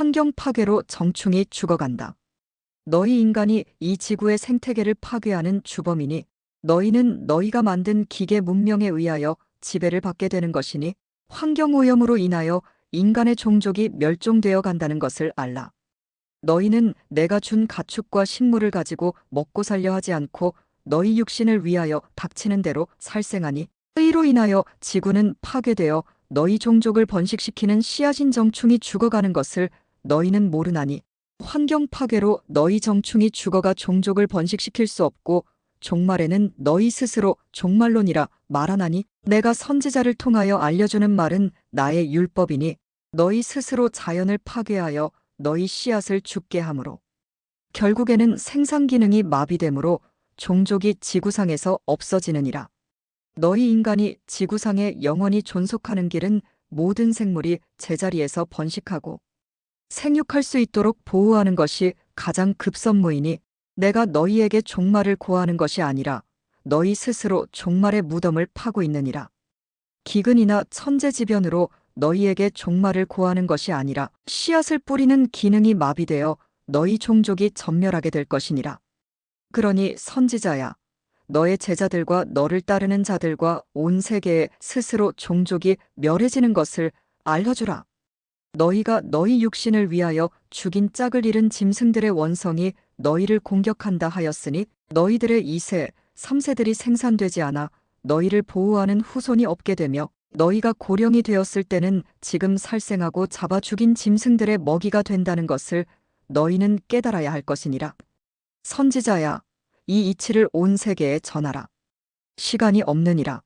환경 파괴로 정충이 죽어간다. 너희 인간이 이 지구의 생태계를 파괴하는 주범이니 너희는 너희가 만든 기계 문명에 의하여 지배를 받게 되는 것이니 환경오염으로 인하여 인간의 종족이 멸종되어 간다는 것을 알라. 너희는 내가 준 가축과 식물을 가지고 먹고 살려 하지 않고 너희 육신을 위하여 닥치는 대로 살생하니 이로 인하여 지구는 파괴되어 너희 종족을 번식시키는 씨앗인 정충이 죽어가는 것을 너희는 모르나니 환경 파괴로 너희 정충이 죽어가 종족을 번식시킬 수 없고 종말에는 너희 스스로 종말론이라 말하나니 내가 선지자를 통하여 알려주는 말은 나의 율법이니 너희 스스로 자연을 파괴하여 너희 씨앗을 죽게 하므로 결국에는 생산 기능이 마비되므로 종족이 지구상에서 없어지느니라. 너희 인간이 지구상에 영원히 존속하는 길은 모든 생물이 제자리에서 번식하고 생육할 수 있도록 보호하는 것이 가장 급선무이니 내가 너희에게 종말을 고하는 것이 아니라 너희 스스로 종말의 무덤을 파고 있느니라. 기근이나 천재지변으로 너희에게 종말을 고하는 것이 아니라 씨앗을 뿌리는 기능이 마비되어 너희 종족이 전멸하게 될 것이니라. 그러니 선지자야, 너의 제자들과 너를 따르는 자들과 온 세계에 스스로 종족이 멸해지는 것을 알려주라. 너희가 너희 육신을 위하여 죽인 짝을 잃은 짐승들의 원성이 너희를 공격한다 하였으니 너희들의 2세, 3세들이 생산되지 않아 너희를 보호하는 후손이 없게 되며 너희가 고령이 되었을 때는 지금 살생하고 잡아 죽인 짐승들의 먹이가 된다는 것을 너희는 깨달아야 할 것이니라. 선지자야, 이 이치를 온 세계에 전하라. 시간이 없느니라.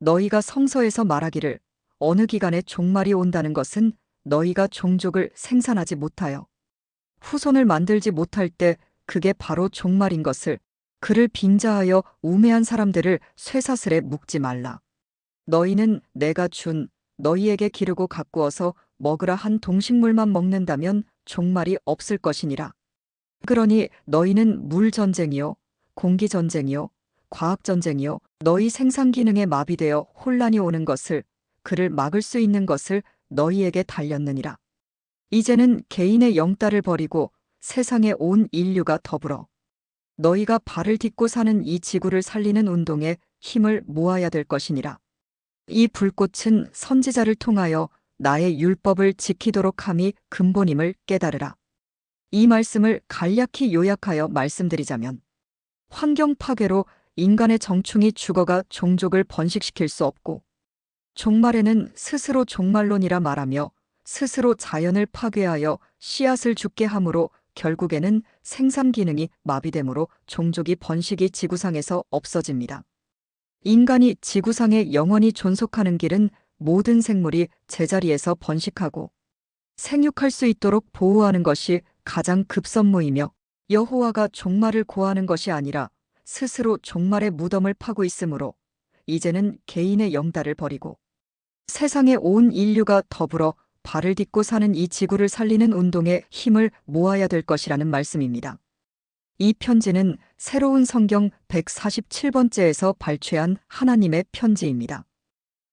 너희가 성서에서 말하기를 어느 기간에 종말이 온다는 것은 너희가 종족을 생산하지 못하여 후손을 만들지 못할 때 그게 바로 종말인 것을 그를 빙자하여 우매한 사람들을 쇠사슬에 묶지 말라. 너희는 내가 준 너희에게 기르고 가꾸어서 먹으라 한 동식물만 먹는다면 종말이 없을 것이니라. 그러니 너희는 물 전쟁이요, 공기 전쟁이요, 과학 전쟁이요, 너희 생산 기능에 마비되어 혼란이 오는 것을 그를 막을 수 있는 것을 너희에게 달렸느니라. 이제는 개인의 영달을 버리고 세상에 온 인류가 더불어 너희가 발을 딛고 사는 이 지구를 살리는 운동에 힘을 모아야 될 것이니라. 이 불꽃은 선지자를 통하여 나의 율법을 지키도록 함이 근본임을 깨달으라. 이 말씀을 간략히 요약하여 말씀드리자면 환경 파괴로 인간의 정충이 죽어가 종족을 번식시킬 수 없고 종말에는 스스로 종말론이라 말하며 스스로 자연을 파괴하여 씨앗을 죽게 함으로 결국에는 생산 기능이 마비되므로 종족이 번식이 지구상에서 없어집니다. 인간이 지구상에 영원히 존속하는 길은 모든 생물이 제자리에서 번식하고 생육할 수 있도록 보호하는 것이 가장 급선무이며 여호와가 종말을 고하는 것이 아니라 스스로 종말의 무덤을 파고 있으므로 이제는 개인의 영달을 버리고 세상의 온 인류가 더불어 발을 딛고 사는 이 지구를 살리는 운동에 힘을 모아야 될 것이라는 말씀입니다. 이 편지는 새로운 성경 147번째에서 발췌한 하나님의 편지입니다.